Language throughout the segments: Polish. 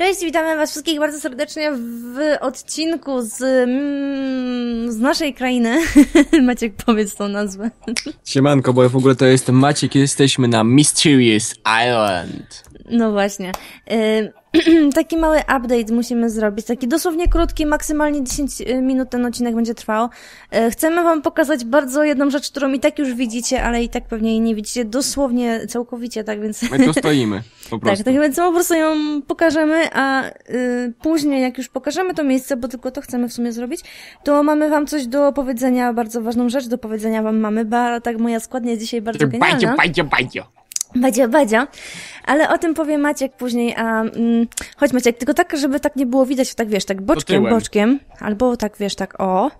Cześć, witamy Was wszystkich bardzo serdecznie w odcinku z, mm, z naszej krainy. Maciek, powiedz tą nazwę. Siemanko, bo w ogóle to jestem Maciek, jesteśmy na Mysterious Island. No właśnie. Y, taki mały update musimy zrobić, taki dosłownie krótki, maksymalnie 10 minut ten odcinek będzie trwał. Y, chcemy wam pokazać bardzo jedną rzecz, którą i tak już widzicie, ale i tak pewnie jej nie widzicie dosłownie całkowicie, tak więc... My tu stoimy, po Tak, prostu. tak więc po prostu ją pokażemy, a y, później jak już pokażemy to miejsce, bo tylko to chcemy w sumie zrobić, to mamy wam coś do powiedzenia, bardzo ważną rzecz do powiedzenia wam mamy, ba, tak moja składnia jest dzisiaj bardzo genialna. bajdzio, bajdzio. Badzia, badzia. Ale o tym powie Maciek później, a mm, chodź Maciek, tylko tak, żeby tak nie było widać, tak wiesz, tak boczkiem, boczkiem, albo tak wiesz, tak o,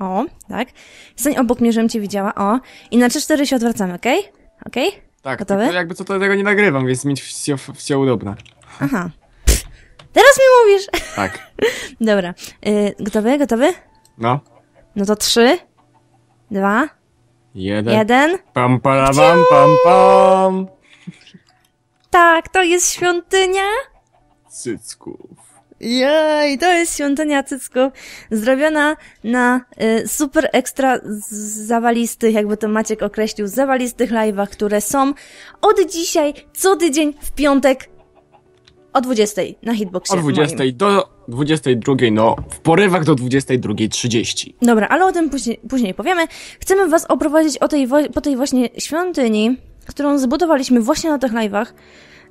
o, tak. Stań obok mnie, żebym cię widziała, o. I na 3-4 się odwracamy, okej? Okej? Tak, Gotowy? tylko jakby co to tego nie nagrywam, więc mieć wsio, wsio udobne. Aha. Pff, Teraz mi mówisz! Tak. Dobra. Y, gotowy, gotowy? No. No to 3, 2, Jeden. 1. Pam, parabam, pam, pam. Tak, to jest świątynia. Cycków. Jej, to jest świątynia cycków, zrobiona na y, super ekstra zawalistych, jakby to Maciek określił, zawalistych live'ach, które są od dzisiaj, co tydzień, w piątek, o 20 na Hitboxie. Od 20 moim. do 22, no, w porywach do 22.30. Dobra, ale o tym później, później powiemy. Chcemy was oprowadzić o tej, po tej właśnie świątyni, którą zbudowaliśmy właśnie na tych live'ach.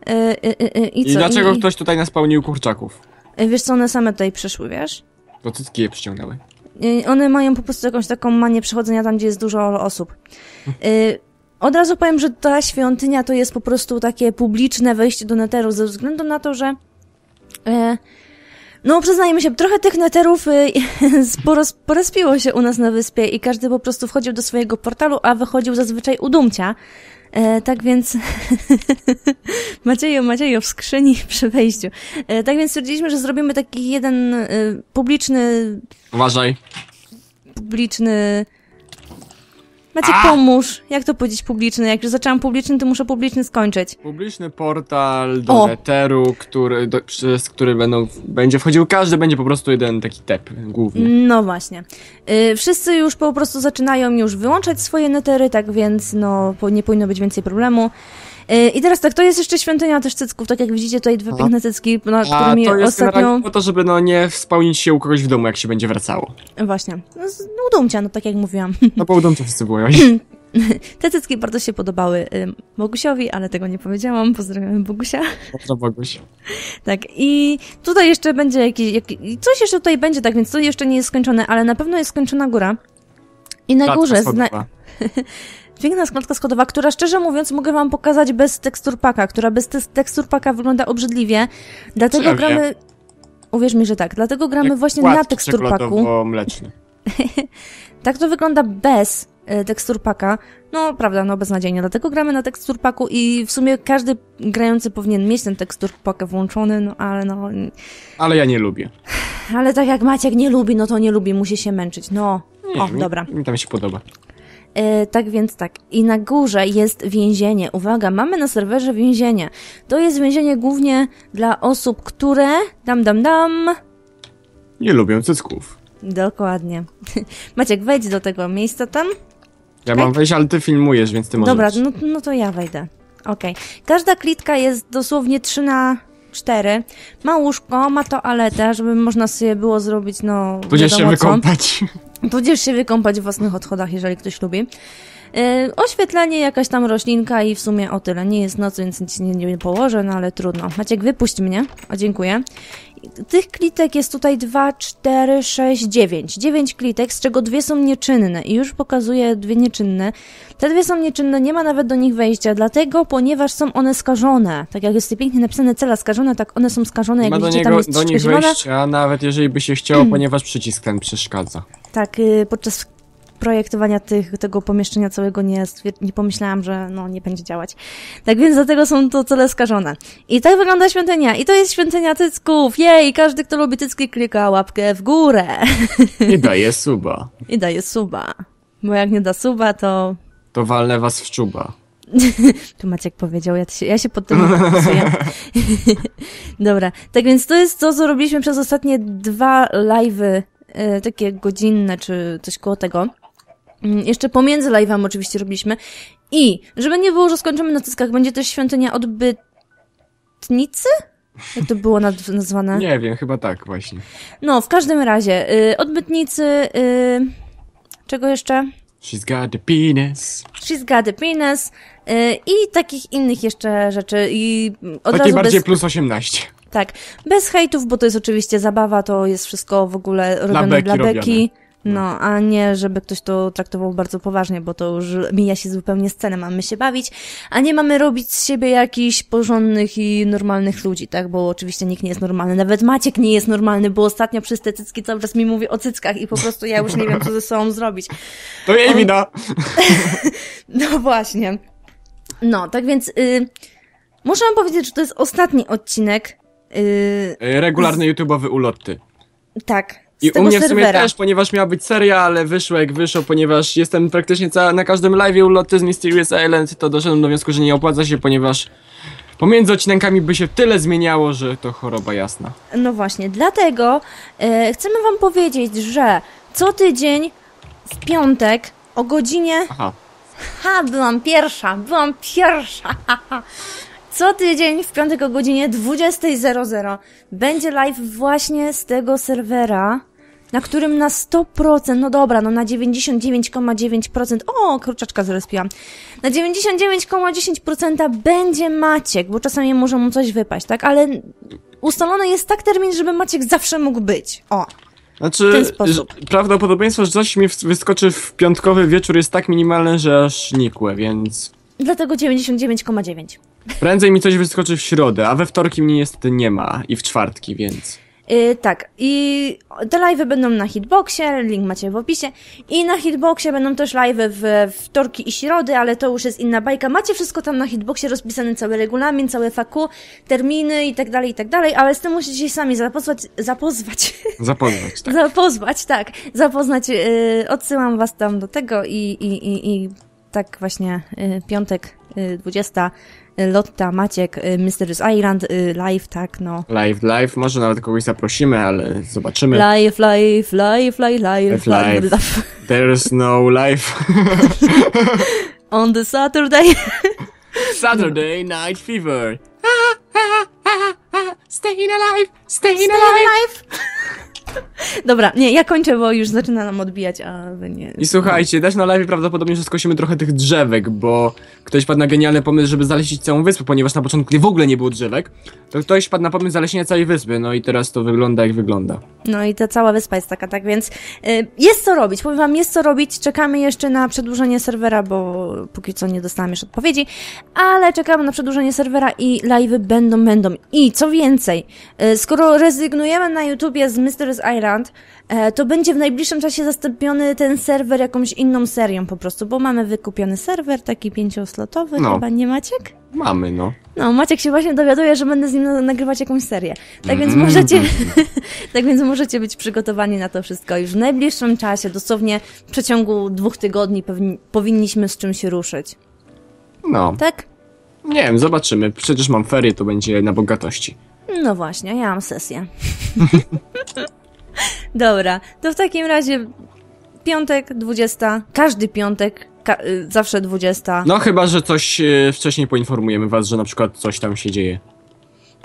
Y, y, y, y, I I co? dlaczego I, ktoś tutaj naspełnił kurczaków? y, Wiesz co, one same tutaj przyszły, wiesz? To cycki je przyciągnęły. Y, One mają po prostu jakąś taką manię przechodzenia tam, gdzie jest dużo osób. Od razu powiem, że ta świątynia to jest po prostu takie publiczne wejście do neteru, ze względu na to, że e, no przyznajmy się, trochę tych neterów y, sporo porespiło się u nas na wyspie i każdy po prostu wchodził do swojego portalu, a wychodził zazwyczaj u dumcia. E, tak więc Macieju, Macieju w skrzyni przy wejściu. E, tak więc stwierdziliśmy, że zrobimy taki jeden e, publiczny Uważaj. publiczny. Maciek, pomóż. Jak to powiedzieć publiczny? Jak już zaczęłam publiczny, to muszę publiczny skończyć. Publiczny portal do O. neteru, który, do, przez który będą, będzie wchodził każdy, będzie po prostu jeden taki tep główny. No właśnie. Y, wszyscy już po prostu zaczynają już wyłączać swoje netery, tak więc no nie powinno być więcej problemu. I teraz tak, to jest jeszcze świątynia też cycków, tak jak widzicie tutaj dwa Aha. piękne cycki, na A którymi to jest ostatnio... po to, żeby no nie spełnić się u kogoś w domu, jak się będzie wracało. Właśnie. No, no dumcia, no tak jak mówiłam. No po to wszyscy były. Te cycki bardzo się podobały Bogusiowi, ale tego nie powiedziałam. Pozdrawiam Bogusia. Dobrze, Boguś. Tak, i tutaj jeszcze będzie jakiś, jak, i coś jeszcze tutaj będzie, tak więc to jeszcze nie jest skończone, ale na pewno jest skończona góra. I na Klatka górze zna... piękna klatka schodowa, która szczerze mówiąc mogę wam pokazać bez teksturpaka, która bez te- teksturpaka wygląda obrzydliwie. Dlatego Drzewie. gramy... Uwierz mi, że tak. Dlatego gramy Jak właśnie na teksturpaku. czekoladowo-mleczny. Tak to wygląda bez e, teksturpaka. No, prawda, no beznadziejnie. Dlatego gramy na teksturpaku i w sumie każdy grający powinien mieć ten teksturpak włączony, no ale no... Ale ja nie lubię. Ale tak jak Maciek nie lubi, no to nie lubi, musi się męczyć. No, Nie, o, mi, dobra. Mi tam się podoba. E, tak więc tak. I na górze jest więzienie. Uwaga, mamy na serwerze więzienie. To jest więzienie głównie dla osób, które... Dam, dam, dam. Nie lubię cycków. Dokładnie. Maciek, wejdź do tego miejsca tam. Ja mam wejść, ale ty filmujesz, więc ty możesz. Dobra, no, no to ja wejdę. Okej. Każda klitka jest dosłownie 3 na 4. Ma łóżko, ma toaletę, żeby można sobie było zrobić, no... Tudzież się wykąpać. Tudzież się wykąpać w własnych odchodach, jeżeli ktoś lubi. Yy, oświetlenie, jakaś tam roślinka i w sumie o tyle. Nie jest noc, więc nic nie, nie położę, no ale trudno. Maciek, wypuść mnie. O, dziękuję. Tych klitek jest tutaj 2, 4, 6, 9. 9 klitek, z czego dwie są nieczynne. I już pokazuję dwie nieczynne. Te dwie są nieczynne, nie ma nawet do nich wejścia, dlatego, ponieważ są one skażone. Tak jak jest tutaj pięknie napisane cela skażone, tak one są skażone. Jak Ma widzicie, tam niego, jest do nich wejścia, nawet jeżeli by się chciało, ponieważ przycisk ten przeszkadza. Tak, y, podczas projektowania tych, tego pomieszczenia całego nie, nie pomyślałam, że no, nie będzie działać. Tak więc dlatego są to cele skażone. I tak wygląda świątynia. I to jest świątynia cycków. Jej! Każdy, kto lubi cycki, klika łapkę w górę. I daje suba. I daje suba. Bo jak nie da suba, to... To walnę was w czuba. Tu Maciek powiedział, ja się, ja się pod tym podpisuję. Dobra, tak więc to jest to, co robiliśmy przez ostatnie dwa live'y, e, takie godzinne, czy coś koło tego. Mm, Jeszcze pomiędzy live'ami oczywiście robiliśmy. I, żeby nie było, że skończymy na cyckach, będzie też świątynia odbytnicy? Jak to było naz- nazwane? Nie wiem, chyba tak właśnie. No, w każdym razie, y, odbytnicy, y, czego jeszcze? She's got the penis. She's got a penis y, i takich innych jeszcze rzeczy i od Takie razu bardziej bez, plus 18. tak, bez hejtów, bo to jest oczywiście zabawa, to jest wszystko w ogóle robione dla beki. robione. No, a nie, żeby ktoś to traktował bardzo poważnie, bo to już mija się zupełnie z celem. Mamy się bawić, a nie mamy robić z siebie jakichś porządnych i normalnych ludzi, tak? Bo oczywiście nikt nie jest normalny. Nawet Maciek nie jest normalny, bo ostatnio przez te cycki cały czas mi mówi o cyckach i po prostu ja już nie wiem, co ze sobą zrobić. To jej wina. No właśnie. No, tak więc y, muszę wam powiedzieć, że to jest ostatni odcinek. Y, E, Regularny YouTube'owy ulotty. tak. I u mnie w sumie serwera. też, ponieważ miała być seria, ale wyszło jak wyszło, ponieważ jestem praktycznie ca- na każdym live ulotty z Mysterious Island, to doszedłem do wniosku, że nie opłaca się, ponieważ pomiędzy odcinkami by się tyle zmieniało, że to choroba jasna. No właśnie, dlatego e, chcemy wam powiedzieć, że co tydzień w piątek o godzinie. Aha. Ha, byłam pierwsza, byłam pierwsza. ha, ha. Co tydzień w piątek o godzinie 20.00 będzie live właśnie z tego serwera, na którym na 100%, no dobra, no na 99,9%, o, kruczaczka zrespiłam, na 99,10% będzie Maciek, bo czasami może mu coś wypaść, tak? Ale ustalony jest tak termin, żeby Maciek zawsze mógł być. O, Znaczy, że- prawdopodobieństwo, że coś mi wyskoczy w piątkowy wieczór jest tak minimalne, że aż nikłe, więc dlatego 99,9%. Prędzej mi coś wyskoczy w środę, a we wtorki mnie niestety nie ma i w czwartki, więc... Yy, tak, i te live'y będą na Hitboxie, link macie w opisie. I na Hitboxie będą też live'y w wtorki i środy, ale to już jest inna bajka. Macie wszystko tam na Hitboxie, rozpisany cały regulamin, całe faku, terminy i tak dalej, i tak dalej, ale z tym musicie się sami zapozwać, zapozwać, Zapoznać, tak. zapozwać, tak, zapoznać, yy, odsyłam was tam do tego i, i, i, i tak właśnie yy, piątek, yy, 20, yy, Lotta, Maciek, Mysterious Island, live, tak, no. Live, live, może nawet kogoś zaprosimy, ale zobaczymy. Live, live, live, live, live, Live, live. live. There's no life. On the Saturday. Saturday Night Fever. Staying alive, staying Stay alive. alive. Dobra, nie, ja kończę, bo już zaczyna nam odbijać, a wy nie. I słuchajcie, też na live prawdopodobnie, że skosimy trochę tych drzewek, bo ktoś padł na genialny pomysł, żeby zalesić całą wyspę, ponieważ na początku w ogóle nie było drzewek, to ktoś padł na pomysł zalesienia całej wyspy, no i teraz to wygląda jak wygląda. No i ta cała wyspa jest taka, tak więc y, jest co robić. Powiem wam, jest co robić. Czekamy jeszcze na przedłużenie serwera, bo póki co nie dostałam jeszcze odpowiedzi, ale czekamy na przedłużenie serwera i live'y będą, będą. I co więcej, y, skoro rezygnujemy na YouTubie z Mysterious Island, to będzie w najbliższym czasie zastąpiony ten serwer jakąś inną serią po prostu, bo mamy wykupiony serwer, taki pięcioslotowy, No. chyba nie Maciek? Mamy, no. No, Maciek się właśnie dowiaduje, że będę z nim na- nagrywać jakąś serię. Tak więc Mm. możecie, tak więc możecie być przygotowani na to wszystko. Już w najbliższym czasie, dosłownie w przeciągu dwóch tygodni powinniśmy z czymś ruszyć. No, Tak? nie wiem, zobaczymy. Przecież mam ferie, to będzie na bogatości. No właśnie, ja mam sesję. Dobra, to w takim razie piątek, 20, każdy piątek, ka- y, zawsze 20. No chyba, że coś e, wcześniej poinformujemy was, że na przykład coś tam się dzieje.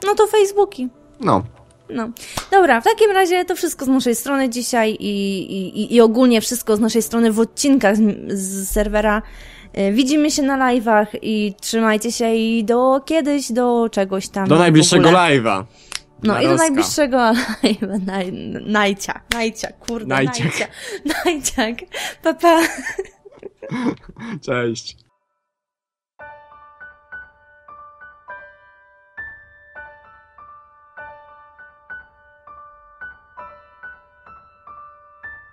No to Facebooki. No, No. Dobra, w takim razie to wszystko z naszej strony dzisiaj i, i, i ogólnie wszystko z naszej strony w odcinkach z, z serwera. E, Widzimy się na live'ach i trzymajcie się i do kiedyś, do czegoś tam. do najbliższego live'a. No i do najbliższego live'a. Naj, najcia, najcia, kurde, Najciak. najcia. Najciak. Pa, pa. Cześć.